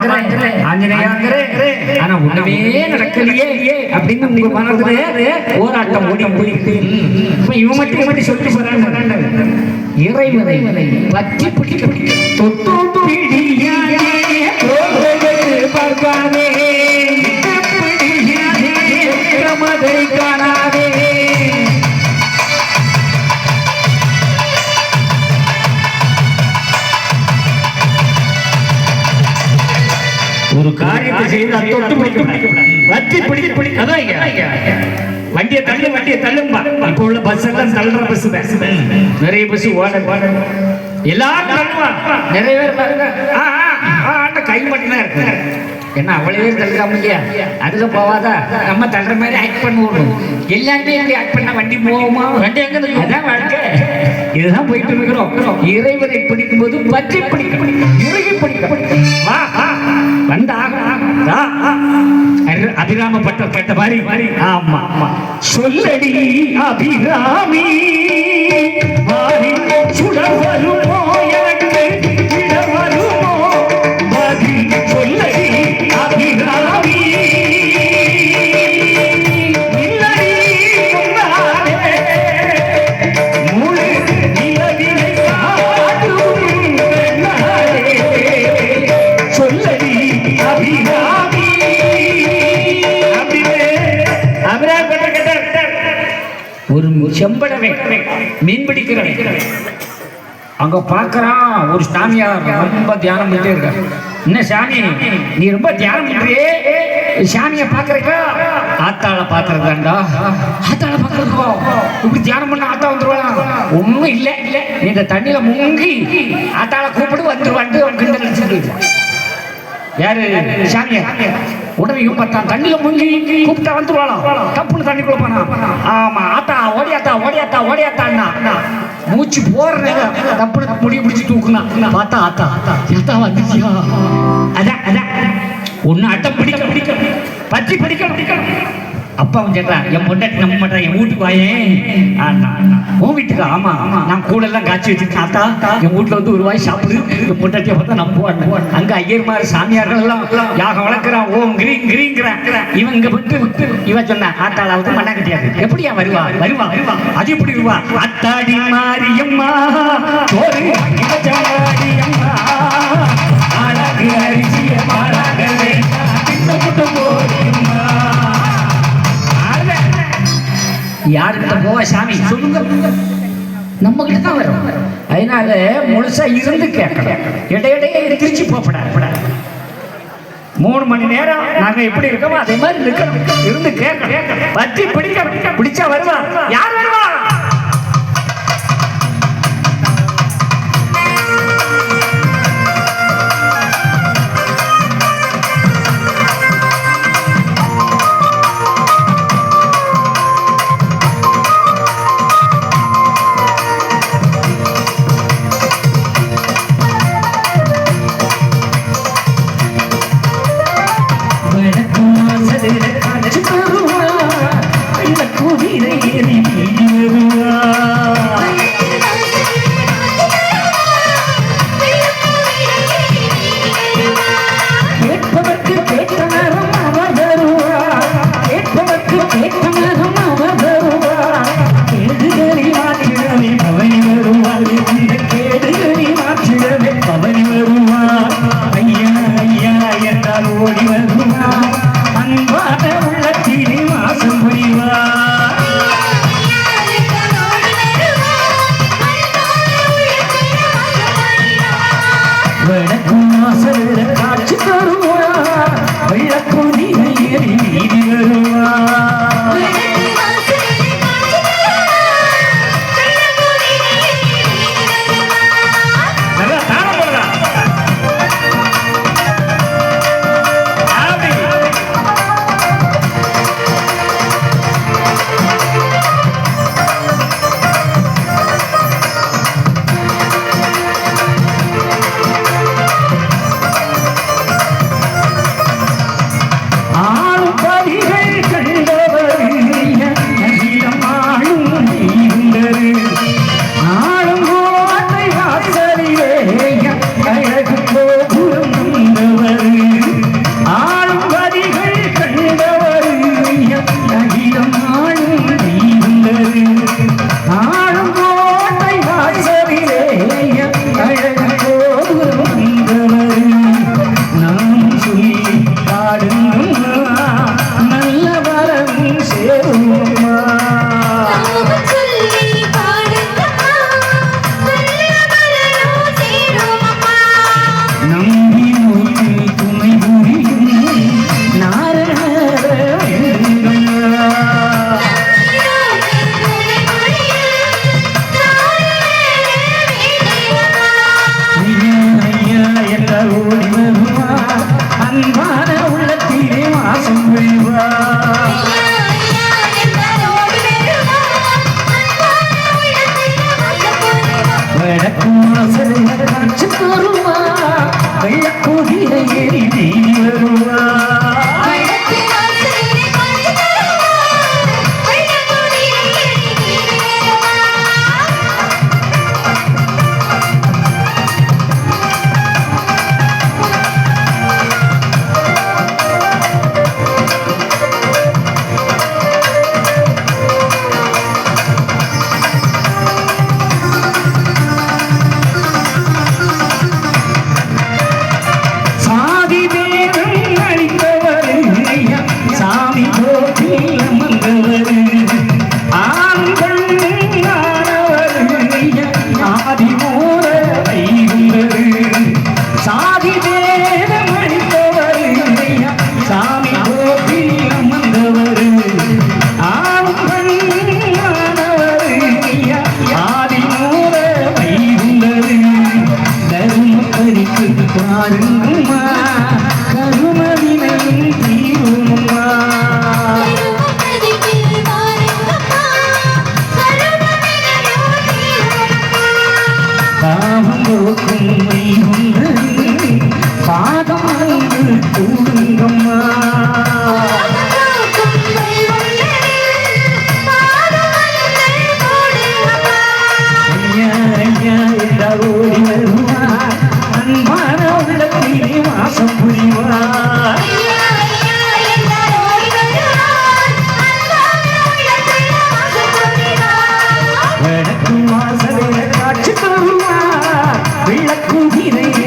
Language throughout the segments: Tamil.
ஆஞ்சநேயாங்கிறே ஆனா ஒண்ணுமே நடக்கலையே அப்படின்னு உங்க மனதுல போராட்டம் ஓடி போயிட்டு. இவன் மட்டும் மட்டும் சொல்லிட்டு போறாங்க இறைவனை பற்றி பிடிக்க தொட்டு வத்தி பிடிக்க பிடிக்க அதான். வண்டியை தள்ளு வண்டியை தள்ளும்பா. இப்போ உள்ள பஸ் எல்லாம் தள்ளுற பஸ் நிறைய பஸ் ஓட ஓட எல்லாரும் தள்ளுவாங்க நிறைய பேர் பாருங்க. ஆ, ஆ, ஆ, ஆட்ட கை மட்டும் தான் இருக்கு. என்ன அவ்வளவே தள்ளுறாம இல்லையா? அதுல போவாதா? நம்ம தள்ளுற மாதிரி ஆக்ட் பண்ணுவோம். எல்லாருமே இப்படி ஆக்ட் பண்ண வண்டி போவோமா வண்டி எங்க? அதான் வாழ்க்கை. இதுதான் போயிட்டு இருக்கிறோம். இறைவனை பிடிக்கும். போது பற்றி பிடிக்க இறுகி பிடிக்க வா வா. வந்த அபிராம பட்ட கேட்ட மாதிரி ஆமா ஆமா. சொல்லடி அபிராமி மாறி செம்படவை மீன் பிடிக்கிறவன். அங்க பாக்குறான் ஒரு சாமியார் ரொம்ப தியானம் பண்ணிட்டே இருக்க என்ன சாமி நீ ரொம்ப தியானம் பண்றியே? சாமியை பாக்குறக்கா ஆத்தாள பாக்குறதாண்டா ஆத்தாள பாக்குறதுக்கோ இப்படி தியானம் பண்ண ஆத்தா வந்துருவாங்க ஒண்ணும் இல்ல. இல்ல நீ இந்த தண்ணியில முங்கி ஆத்தாள கூப்பிட்டு வந்துருவான்ட்டு அவன் கிண்டல் அடிச்சுட்டு யாரு? சாமியா உடனே பார்த்தான் தண்ணியில முங்கி கூப்பிட்டா வந்துருவாளாம். தப்புன்னு தண்ணிக்குள்ள போனா ஆமா ஆத்தா ஓடியாத்தா ஓடியாத்தா ஓடியாத்தான்னா. மூச்சு போற தப்புன்னு முடிய பிடிச்சி தூக்குனா. பார்த்தா ஆத்தா ஆத்தா வந்துச்சியா அதான் அதான். ஒன்னு அட்டம் பிடிக்க பிடிக்க. பற்றி பிடிக்க பிடிக்க. அப்பாவும் அவன் என் பொண்டாட்டி நம்ப மாட்டான் என் வீட்டுக்கு வாயேன் உன் வீட்டுக்கு? ஆமா. ஆமா நான் கூட எல்லாம் காய்ச்சி வச்சிருக்கேன். ஆத்தா என் வீட்டுல வந்து ஒரு வாய் சாப்பிடு. என் பொண்டாட்டியை பார்த்தா நம்புவான் அங்க ஐயர்மார் சாமியார்கள் எல்லாம் யாகம் வளர்க்குறான். ஓம் கிரீன் கிரீங்கிறான் இவன் இங்க வந்து இவன் சொன்னா ஆத்தாளாவது மண்ணா கட்டியாது எப்படியா வருவா? வருவா? வருவா அது எப்படி வருவா? அத்தாடி மாரியம்மா ஒரு மாரியம்மா. அழகு அரிசி யார்கிட்ட போவா சாமி? சொல்லுங்க. நம்ம கிட்ட தான் வரும். அதனால முழுசா இருந்து கேட்கணும். இடையிடையே திருச்சி போகப்படாது மூணு மணி நேரம் நாங்க எப்படி இருக்கோமோ அதே மாதிரி இருக்கணும். இருந்து கேட்கணும். பற்றி பிடிக்க பிடிச்சா வருவா. யார் வருவா?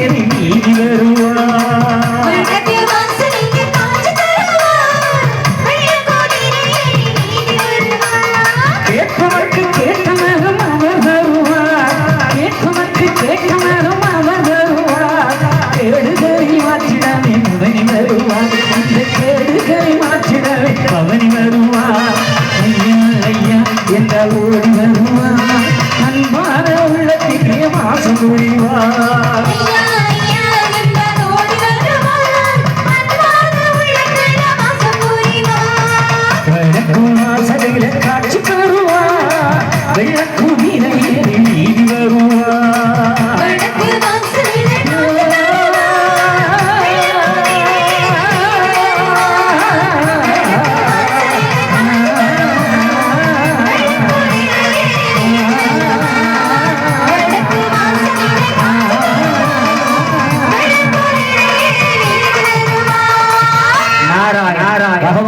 வாசகரின் எழுதி வருவார். கேட்பவர்க்கு கேட்ட நேரம் அவர் வருவார் கேட்பவர்க்கு கேட்ட நேரம் அவர் வருவார் தேடு தெரிவாச்சு